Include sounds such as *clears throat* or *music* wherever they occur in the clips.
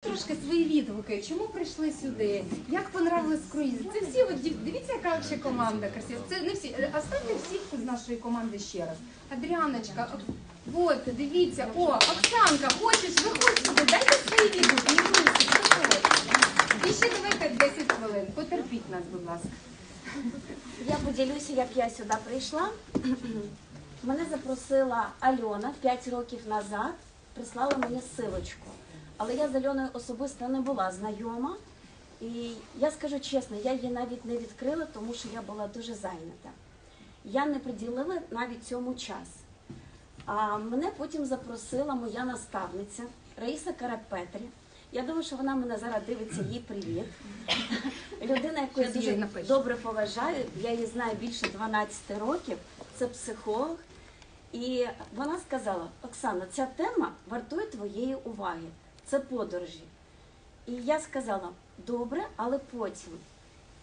Трошки свої відгуки. Чому прийшли сюди? Як понравилось круїз? Це всі, от дивіться, яка ще команда красива. Це не всі. Е, Оставте всіх з нашої команди ще раз. Адріаночка, от, дивіться. О, Оксанка, хочеш, виходь сюди, дайте свої відгуки, не виходь. І ще давайте 10 хвилин. Потерпіть нас, будь ласка. Я поділюся, як я сюди прийшла. Мене запросила Альона 5 років назад, прислала мені силочку. Але я з Альоною особисто не була знайома. І я скажу чесно, я її навіть не відкрила, тому що я була дуже зайнята. Я не приділила навіть цьому час. А мене потім запросила моя наставниця Раїса Карапетрі. Я думаю, що вона мене зараз дивиться, їй привіт. Людина, яку я дуже добре поважаю, я її знаю більше 12 років, це психолог. І вона сказала: Оксана, ця тема вартує твоєї уваги. Це подорожі. І я сказала, добре, але потім.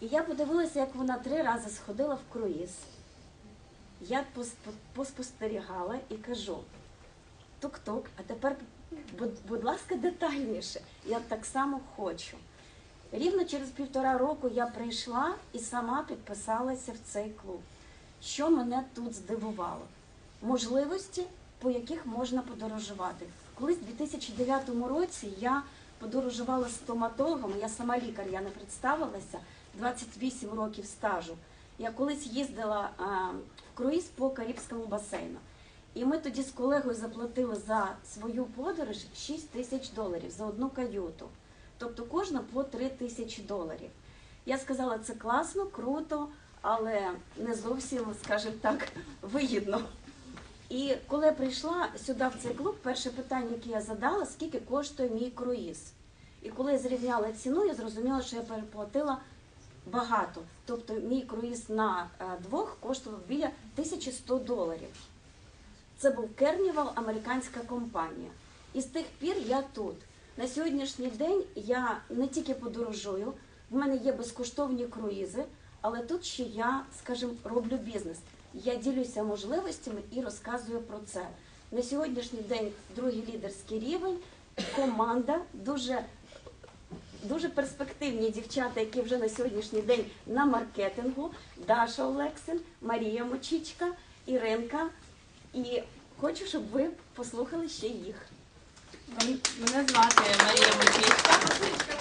І я подивилася, як вона три рази сходила в круїз. Я поспостерігала і кажу: тук-тук, а тепер, будь, ласка, детальніше. Я так само хочу. Рівно через півтора року я прийшла і сама підписалася в цей клуб. Що мене тут здивувало? Можливості, по яких можна подорожувати. Колись у 2009 році я подорожувала з стоматологом, я сама лікар, я не представилася, 28 років стажу. Я колись їздила в круїз по Карибському басейну. І ми тоді з колегою заплатили за свою подорож 6 тисяч доларів за одну каюту. Тобто кожна по 3 тисячі доларів. Я сказала, це класно, круто, але не зовсім, скажімо так, вигідно. І коли я прийшла сюди в цей клуб, перше питання, яке я задала, скільки коштує мій круїз. І коли я зрівняла ціну, я зрозуміла, що я переплатила багато. Тобто мій круїз на е, двох коштував біля 1100 доларів. Це був Кернівал, американська компанія. І з тих пір я тут. На сьогоднішній день я не тільки подорожую, в мене є безкоштовні круїзи, але тут ще я, скажімо, роблю бізнес. Я ділюся можливостями і розказую про це. На сьогоднішній день другий лідерський рівень, команда дуже дуже перспективні дівчата, які вже на сьогоднішній день на маркетингу. Даша Олексин, Марія Мочичка, Іринка. І хочу, щоб ви послухали ще їх. Мене звати Марія Мочичка.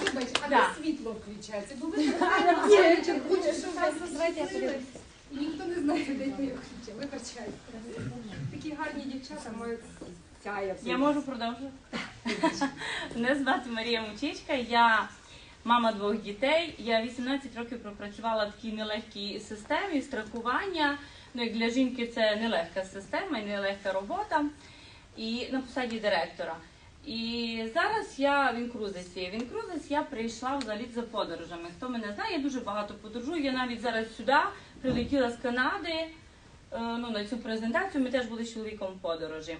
Вибач, а Да. де світло включається? Бо ви *laughs* так хочеш, щоб вас освітили. І ніхто не знає, де ви його включили. Вибачайте. Такі гарні дівчата мають сяяти. Я можу продовжити. Мене звати Марія Мочичка. Я мама двох дітей. Я 18 років пропрацювала в такій нелегкій системі страхування. Ну, як для жінки це нелегка система і нелегка робота. І на посаді директора. І зараз я в інкрузиці. В інкрузиць я прийшла взагалі за подорожами. Хто мене знає, я дуже багато подорожую. Я навіть зараз сюди прилетіла з Канади е, ну, на цю презентацію. Ми теж були з чоловіком в подорожі.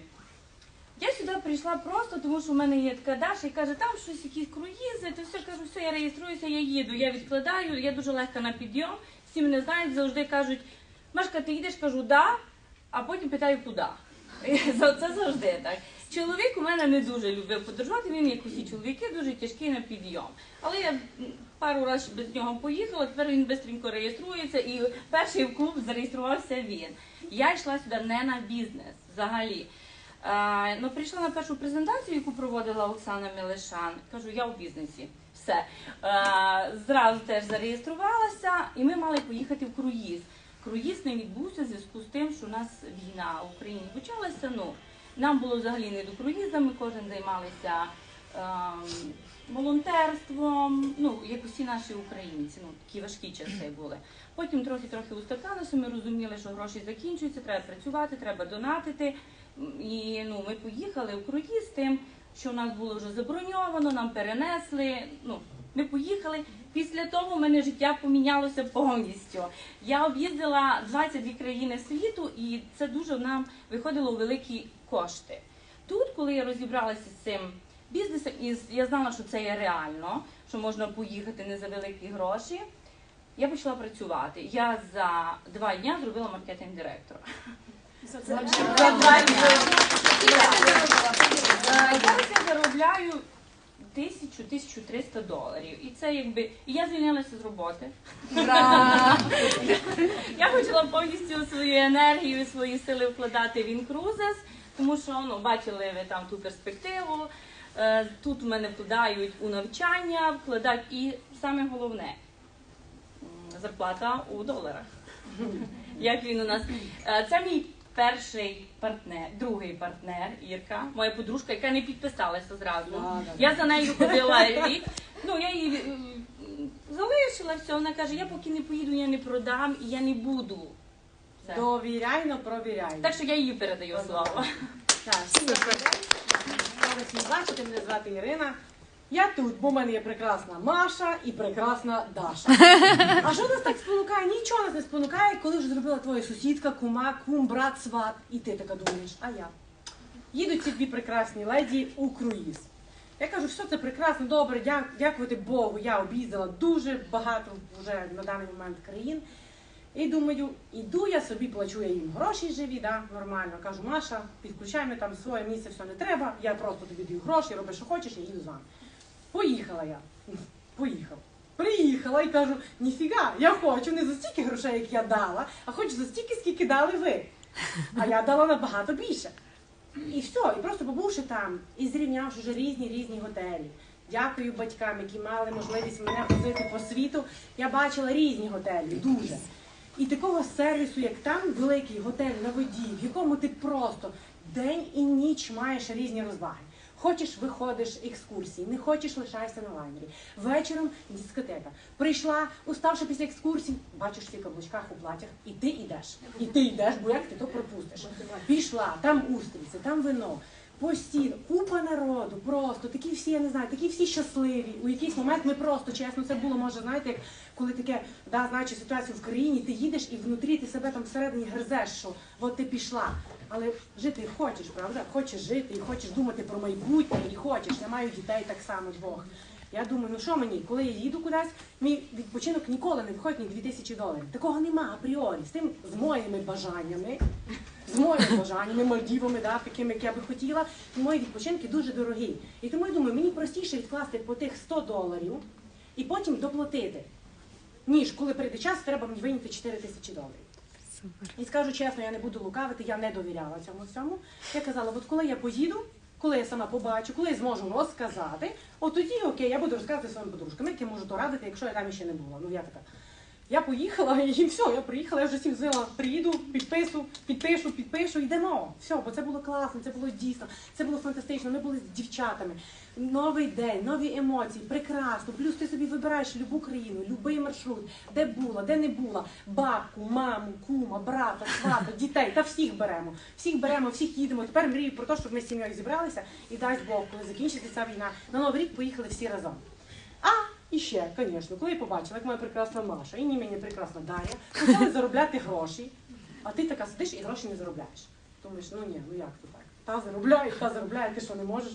Я сюди прийшла просто, тому що в мене є така Даша і каже, там щось якісь круїзи, то все кажу, все, я реєструюся, я їду, я відкладаю, я дуже легка на підйом. Всі мене знають, завжди кажуть, Машка, ти їдеш? Кажу, да, а потім питаю, куди. *laughs* Це завжди так. Чоловік у мене не дуже любив подорожувати, він, як усі чоловіки, дуже тяжкий на підйом. Але я пару разів без нього поїхала, тепер він швидко реєструється, і перший в клуб зареєструвався він. Я йшла сюди не на бізнес взагалі. Е, ну, прийшла на першу презентацію, яку проводила Оксана Мелешан. Кажу, я у бізнесі. Все. Е, зразу теж зареєструвалася, і ми мали поїхати в круїз. Круїз не відбувся в зв'язку з тим, що у нас війна в Україні почалася. Ну, нам було взагалі не до круїза, ми кожен займалися ем, волонтерством, ну, як усі наші українці, ну, такі важкі часи були. Потім трохи-трохи устакалося, ми розуміли, що гроші закінчуються, треба працювати, треба донатити. І ну, ми поїхали в круїз тим, що у нас було вже заброньовано, нам перенесли. Ну, ми поїхали. Після того в мене життя помінялося повністю. Я об'їздила 22 країни світу, і це дуже нам виходило у великі кошти. Тут, коли я розібралася з цим бізнесом, і я знала, що це є реально, що можна поїхати не за великі гроші. Я почала працювати. Я за два дні зробила маркетинг директора. За два дні. Зараз я заробляю 1000-1300 доларів. І це якби. І я звільнилася з роботи. Я почала повністю свою енергію, свої сили вкладати в інкрузес, тому що ну, бачили ви там ту перспективу. Е, Тут в мене вкладають у навчання, вкладають і саме головне зарплата у доларах. Як він у нас. Е, Це мій перший партнер, другий партнер Ірка, моя подружка, яка не підписалася зразу. Я за нею ходила рік. Ну я її залишила все. Вона каже: я поки не поїду, я не продам і я не буду. Все. Довіряйно, провіряй. Так що я їй передаю слово. Так, всім *laughs* бачити, мене звати Ірина. Я тут, бо в мене є прекрасна Маша і прекрасна Даша. А що нас так спонукає? Нічого нас не спонукає, коли вже зробила твоя сусідка, кума, кум, брат, сват. І ти така думаєш, а я? Їдуть ці дві прекрасні леді у круїз. Я кажу, що це прекрасно, добре, дякувати Богу. Я об'їздила дуже багато вже на даний момент країн. І думаю, іду я собі, плачу я їм гроші живі, да, нормально. Кажу, Маша, підключай мене там своє місце, все не треба. Я просто тобі даю гроші, роби, що хочеш, я їду з вами. Поїхала я. Поїхала. Приїхала і кажу, ніфіга, я хочу не за стільки грошей, як я дала, а хочу за стільки, скільки дали ви. А я дала набагато більше. І все, і просто побувши там і зрівнявши вже різні різні готелі. Дякую батькам, які мали можливість мене возити по світу. Я бачила різні готелі, дуже. І такого сервісу, як там, великий готель на воді, в якому ти просто день і ніч маєш різні розваги. Хочеш, виходиш екскурсії, не хочеш, лишаєшся на лайнері. Вечором дискотека. Прийшла, уставши після екскурсій, бачиш всі каблучках у платях, і ти йдеш. І ти йдеш, бо як ти то пропустиш. Пішла, там устриці, там вино. Постійно, купа народу, просто такі всі, я не знаю, такі всі щасливі. У якийсь момент ми просто чесно, це було, може, знаєте, як коли таке, да, знаючи ситуацію в країні, ти їдеш і внутрі ти себе там всередині гризеш, що от ти пішла. Але жити хочеш, правда? Хочеш жити і хочеш думати про майбутнє, і хочеш. Я маю дітей так само двох. Я думаю, ну що мені, коли я їду кудись, мій відпочинок ніколи не виходить ні 2000 доларів. Такого нема апріорі. З тим, з моїми бажаннями, з моїми бажаннями, Мальдівами, да, такими, як я би хотіла, мої відпочинки дуже дорогі. І тому я думаю, мені простіше відкласти по тих 100 доларів і потім доплатити, ніж коли прийде час, треба мені вийняти 4 тисячі доларів. І скажу чесно, я не буду лукавити, я не довіряла цьому всьому. Я казала, от коли я поїду, коли я сама побачу, коли я зможу розказати, от тоді окей, я буду розказувати своїм подружкам, як я можу то радити, якщо я там ще не була. Ну я така. Я поїхала *laughs* і все, я приїхала, я вже всіх взяла, приїду, підпишу, підпишу, підпишу, йдемо. Все, бо це було класно, це було дійсно, це було фантастично. Ми були з дівчатами. Новий день, нові емоції, прекрасно. Плюс ти собі вибираєш любу країну, любий маршрут, де була, де не була, бабку, маму, кума, брата, свата, дітей, та всіх беремо. Всіх беремо, всіх їдемо. Тепер мрію про те, щоб ми з сім'єю зібралися і дасть Бог, коли закінчиться ця війна, на новий рік поїхали всі разом. А і ще, звісно, коли я побачила, як моя прекрасна Маша і ні мені прекрасна Дар'я, почали заробляти гроші, а ти така сидиш і гроші не заробляєш. Думаєш, ну ні, ну як то так? Та заробляє, та заробляє, ти що не можеш.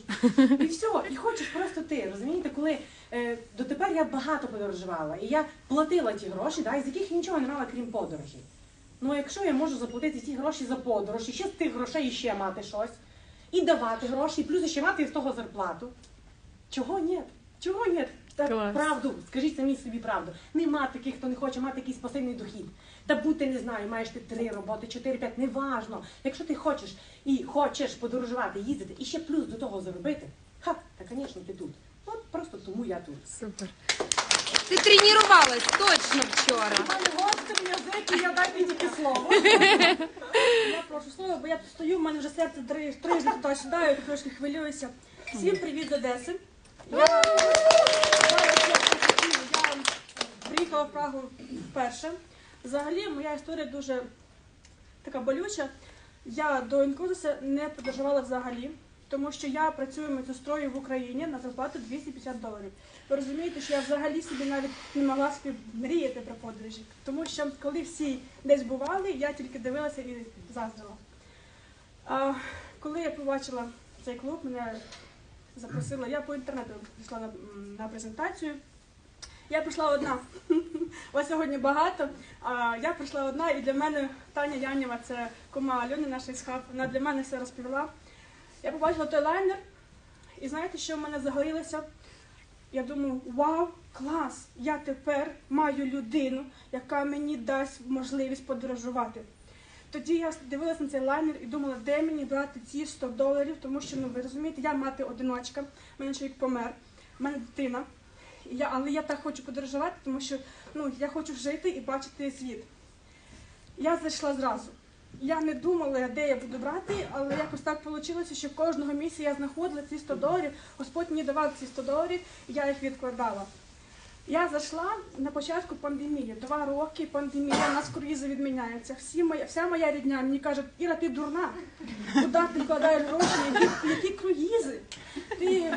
І все, і хочеш просто ти. Розумієте, коли е, дотепер я багато подорожувала, і я платила ті гроші, да, із яких нічого не мала, крім подорожі. Ну, якщо я можу заплатити ті гроші за подорож, і ще з тих грошей ще мати щось, і давати гроші, і плюс ще мати з того зарплату. Чого ні? Чого ні? Та Клас. правду, скажіть самі собі правду. Нема таких, хто не хоче мати якийсь пасивний дохід. Та бути не знаю, маєш ти три роботи, чотири, п'ять, неважно. Якщо ти хочеш і хочеш подорожувати, їздити, і ще плюс до того заробити, ха, та, звісно, ти тут. От просто тому я тут. Супер. Ти тренувалась точно вчора. У мене гострий язик, і я дайте тільки слово. Я прошу слово, бо я тут стою, в мене вже серце три трижні туди сюди, я трошки хвилююся. Всім привіт з Одеси. Я, Зараз я хочу- я приїхала в Прагу вперше. Взагалі, моя історія дуже така болюча. Я до інкрузиса не подорожувала взагалі, тому що я працюю медсестрою в Україні на зарплату 250 доларів. Ви розумієте, що я взагалі собі навіть не могла собі мріяти про подорожі, тому що коли всі десь бували, я тільки дивилася і заздрила. А, коли я побачила цей клуб, мене запросила, я по інтернету прийшла на, на презентацію. Я прийшла одна. *laughs* Вас сьогодні багато. А я прийшла одна, і для мене Таня Янєва, це кома Альони, наш ісхаб, вона для мене все розповіла. Я побачила той лайнер, і знаєте, що в мене загорілося? Я думаю, вау, клас! Я тепер маю людину, яка мені дасть можливість подорожувати. Тоді я дивилася на цей лайнер і думала, де мені брати ці 100 доларів, тому що ну ви розумієте, я мати одиночка, мене чоловік помер, в мене дитина. Я, але я так хочу подорожувати, тому що ну, я хочу жити і бачити світ. Я зайшла зразу. Я не думала, де я буду брати, але якось так вийшло, що кожного місяця я знаходила ці 100 доларів. Господь мені давав ці 100 доларів, і я їх відкладала. Я зайшла на початку пандемії. Два роки пандемія, у нас круїзи відміняються. Всі моя, вся моя рідня мені каже, Іра, ти дурна. Куди ти вкладаєш гроші? Які круїзи? Ти...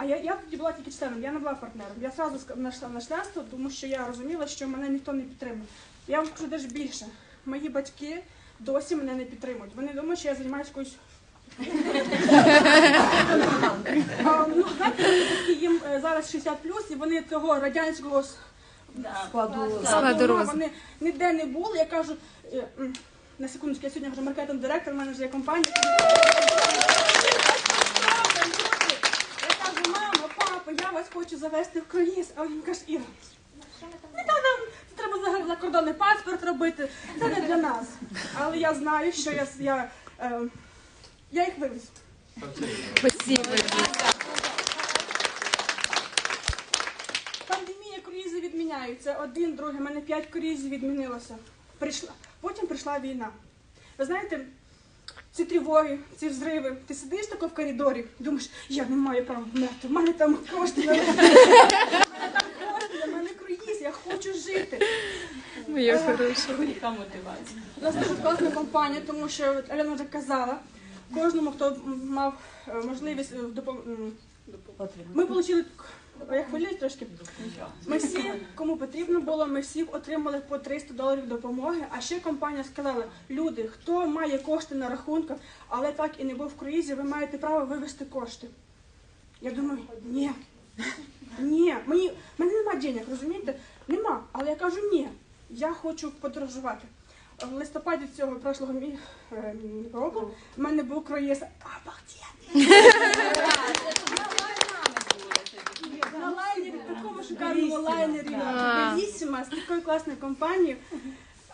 А я, я тоді була тільки членом, я не була партнером. Я одразу знайшла на членство, тому що я розуміла, що мене ніхто не підтримує. Я вам скажу навіть більше. Мої батьки досі мене не підтримують. Вони думають, що я займаюся якоюсь. *laughs* Ну, знаєте, мої батьки, їм е, зараз 60 і вони того радянського Складу. Складу. Вони ніде не були. Я кажу, е, на секундочку, я сьогодні вже маркетинг директор, в мене вже є компанія. Я кажу, мама, папа, я вас хочу завести в круїз. А він каже, Іра, не треба нам, це треба за- закордонний паспорт робити. Це не для нас. Але я знаю, що я, я, е, я їх вивезу. Спасибо. Пандемія круїзи відміняються. Один, другий, У мене п'ять круїзів відмінилося. Прийшла. Потім прийшла війна. Ви знаєте, ці тривоги, ці взриви. Ти сидиш тако в коридорі, думаєш, я не маю права вмерти, в мене там кошти, в мене там кошти, в мене круїз, я хочу жити. Моя хороша. Яка мотивація? У нас дуже класна компанія, тому що от Альона вже казала, кожному, хто мав е, можливість допомогти. Ми отримали, я трошки. Ми всі, кому потрібно було, ми всі отримали по 300 доларів допомоги. А ще компанія сказала: люди, хто має кошти на рахунках, але так і не був в круїзі, ви маєте право вивести кошти. Я думаю, ні. Ні, мені мене нема денег, розумієте? Нема. Але я кажу, ні, я хочу подорожувати. В листопаді цього прошлого мі... е, року в мене був круїз. Обалденний! Такому шикарному лайнері. Белісіма, з такою класною компанією.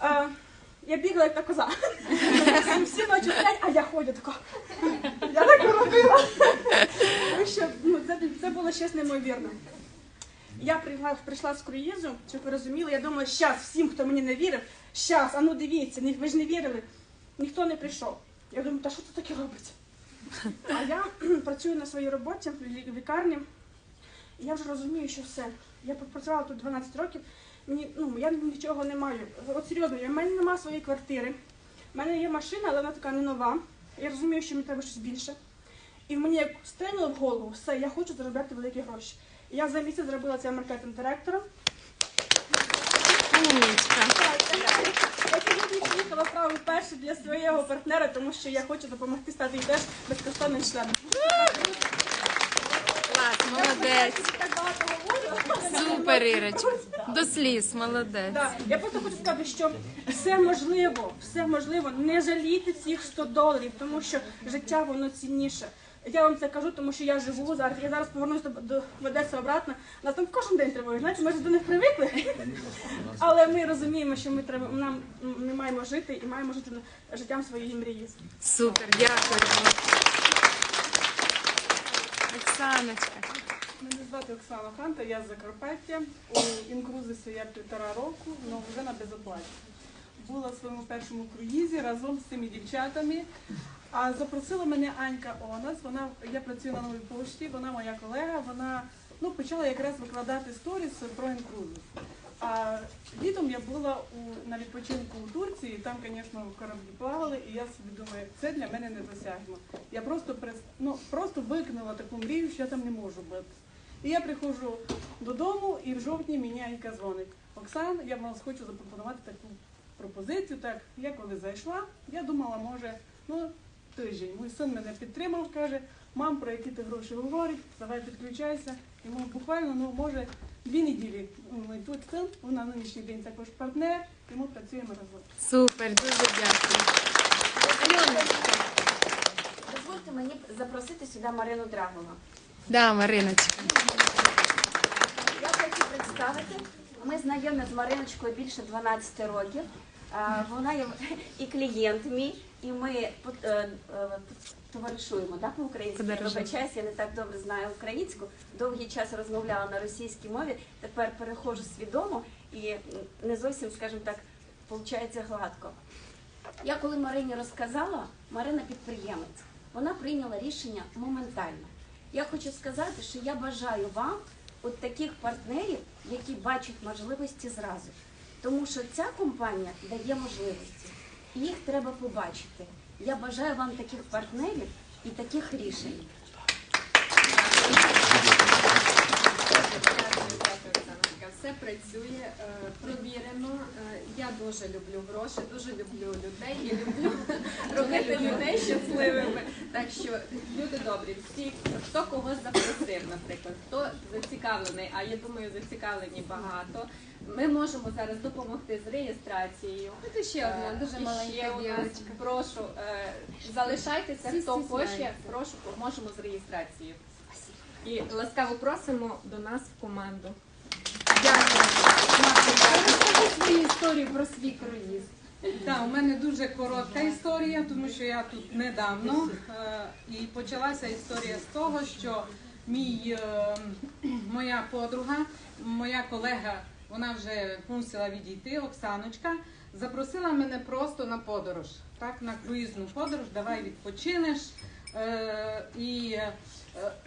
А, я бігла як та коза. Всі ночі сплять, а я ходю така. Я так робила. Тому що ну, це, це було щось неймовірне. Я прийшла, прийшла з круїзу, щоб ви розуміли, я думала, щас всім, хто мені не вірив, щас, а ну дивіться, ні- ви ж не вірили. Ніхто не прийшов. Я думаю, та що тут таке робиться? А я працюю на своїй роботі в лікарні. І я вже розумію, що все. Я попрацювала тут 12 років. Мені, ну, я нічого не маю. От серйозно, в мене немає своєї квартири. У мене є машина, але вона така не нова. Я розумію, що мені треба щось більше. І мені як стрельнуло в голову, все, я хочу заробляти великі гроші. І я за місяць зробила це маркетинг директором. Я сьогодні приїхала в Прагу вперше для свого партнера, тому що я хочу допомогти стати теж безкоштовним членом. Молодець. Супер, Ірочка. До сліз, молодець. Так, я просто хочу сказати, що все можливо, все можливо. Не жалійте цих 100 доларів, тому що життя воно цінніше. Я вам це кажу, тому що я живу зараз. Я зараз повернусь до, до в Одесу обратно. Нас там кожен день тривоги. Знаєте, ми ж до них привикли. Але ми розуміємо, що ми треба нам ми маємо жити і маємо жити життям своєї мрії. Супер, дякую. Оксаночка. Мене звати Оксана Ханта, я з Закарпаття. У інкрузисі я півтора року, але вже на безоплаті. Була в своєму першому круїзі разом з цими дівчатами. А запросила мене Анька Онас. Вона я працюю на новій пошті, вона моя колега. Вона ну, почала якраз викладати сторіс про інкрузис. А літом я була у, на відпочинку у Турції, там, звісно, кораблі плавали, і я собі думаю, це для мене недосяжно. Я просто ну, просто викинула таку мрію, що я там не можу бути. І я приходжу додому, і в жовтні мені Анька дзвонить. Оксан, я вам хочу запропонувати таку пропозицію. Так, я коли зайшла, я думала, може, ну, тиждень. Мій син мене підтримав, каже, мам, про які ти гроші говорить, давай підключайся. І ми буквально, ну, може, дві неділі ми тут син, вона на нинішній день також партнер, і ми працюємо разом. Супер, дуже дякую. Дозвольте мені запросити сюди Марину Драгуну. Да, Мариночка. Я хочу представити. Ми знайомі з Мариночкою більше 12 років. А, Вона є і клієнт мій, і ми е, е, товаришуємо да, по-українськи. Подорожуємо. Вибачаюсь, я не так добре знаю українську. Довгий час розмовляла на російській мові. Тепер переходжу свідомо і не зовсім, скажімо так, виходить гладко. Я коли Марині розказала, Марина підприємець. Вона прийняла рішення моментально. Я хочу сказати, що я бажаю вам от таких партнерів, які бачать можливості зразу. Тому що ця компанія дає можливості. І їх треба побачити. Я бажаю вам таких партнерів і таких рішень. Все працює е, провірено. Е, Я дуже люблю гроші, дуже люблю людей і люблю *laughs* робити людей щасливими. Так що люди добрі, всі, хто когось запросив, наприклад, хто зацікавлений, а я думаю, зацікавлені багато. Ми можемо зараз допомогти з реєстрацією. Тут ще одна Е, дуже маленька дівчинка. Прошу, е, залишайтеся, хто хоче, прошу, поможемо з реєстрацією. І ласкаво просимо до нас в команду. Дякую. Розкажи свою історію про свій круїз. Так, у мене дуже коротка історія, тому що я тут недавно. Е, І почалася історія з того, що мій, е, моя подруга, моя колега, вона вже мусила відійти, Оксаночка, запросила мене просто на подорож, так, на круїзну подорож, давай відпочинеш. Е, І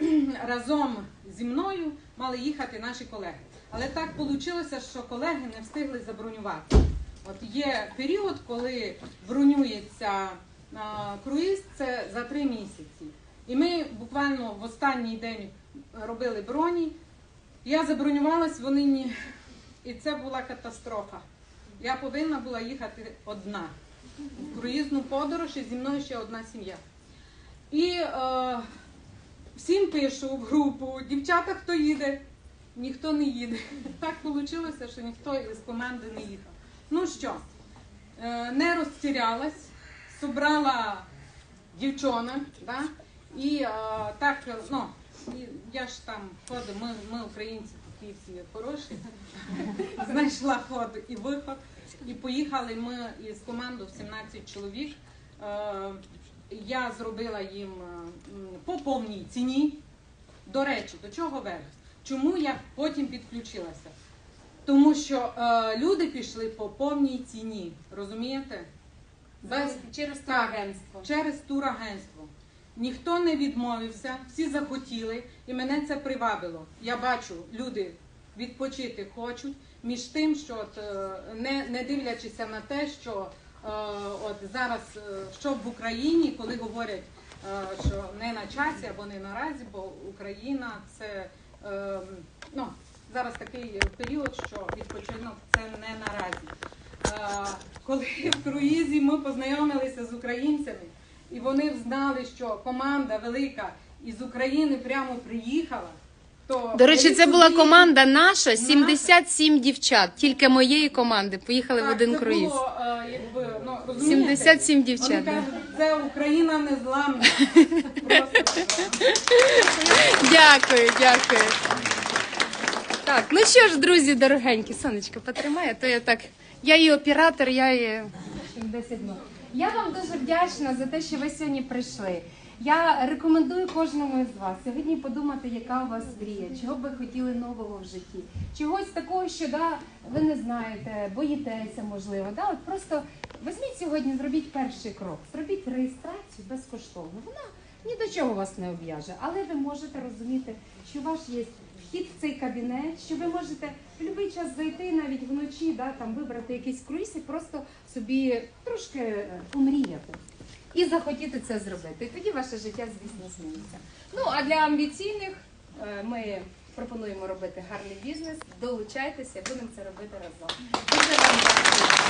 *clears throat* разом зі мною мали їхати наші колеги. Але так вийшло, що колеги не встигли забронювати. От є період, коли бронюється круїз, це за три місяці. І ми буквально в останній день робили броні. Я забронювалась, вони ні. І це була катастрофа. Я повинна була їхати одна в круїзну подорож, і зі мною ще одна сім'я. І е, всім пишу в групу, дівчата, хто їде, ніхто не їде. Так вийшло, що ніхто із команди не їхав. Ну що, е, не розтірялась, собрала дівчонок, да? і е, так, ну, я ж там ходу, ми, ми українці такі всі хороші, *laughs* знайшла ход і виход. І поїхали ми із командою в 17 чоловік. Е, Я зробила їм по повній ціні. До речі, до чого верх? Чому я потім підключилася? Тому що е, люди пішли по повній ціні, розумієте? Без Через Так. турагентство. через турагентство. Ніхто не відмовився, всі захотіли, і мене це привабило. Я бачу, люди відпочити хочуть, між тим, що от, е, не, не дивлячися на те, що е, от зараз е, що в Україні, коли говорять, е, що не на часі або не наразі, бо Україна це е, ну, зараз такий період, що відпочинок це не наразі. Коли в круїзі ми познайомилися з українцями, і вони знали, що команда велика із України прямо приїхала. То До речі, це була команда наша, 77 дівчат, тільки моєї команди. Поїхали в один це круїз. Було, е, якби, ну, розумієте? 77 дівчат. да. кажуть, це Україна незламна. *laughs* Просто Дякую, дякую. Так, ну що ж, друзі, дорогенькі, сонечко, потримай, а то я так. Я і оператор, я і 10 днів. Я вам дуже вдячна за те, що ви сьогодні прийшли. Я рекомендую кожному із вас сьогодні подумати, яка у вас мрія, чого б ви хотіли нового в житті. Чогось такого, що да, ви не знаєте, боїтеся, можливо. Да? От просто візьміть сьогодні, зробіть перший крок, зробіть реєстрацію безкоштовно. Вона ні до чого вас не об'яже, але ви можете розуміти, що ваш є вхід в цей кабінет, що ви можете в будь-який час зайти навіть вночі, да, там вибрати якийсь круїз і просто собі трошки е, помріяти. І захотіти це зробити. І тоді ваше життя, звісно, зміниться. Ну а для амбіційних е, ми пропонуємо робити гарний бізнес. Долучайтеся, будемо це робити разом. Дуже вам дякую.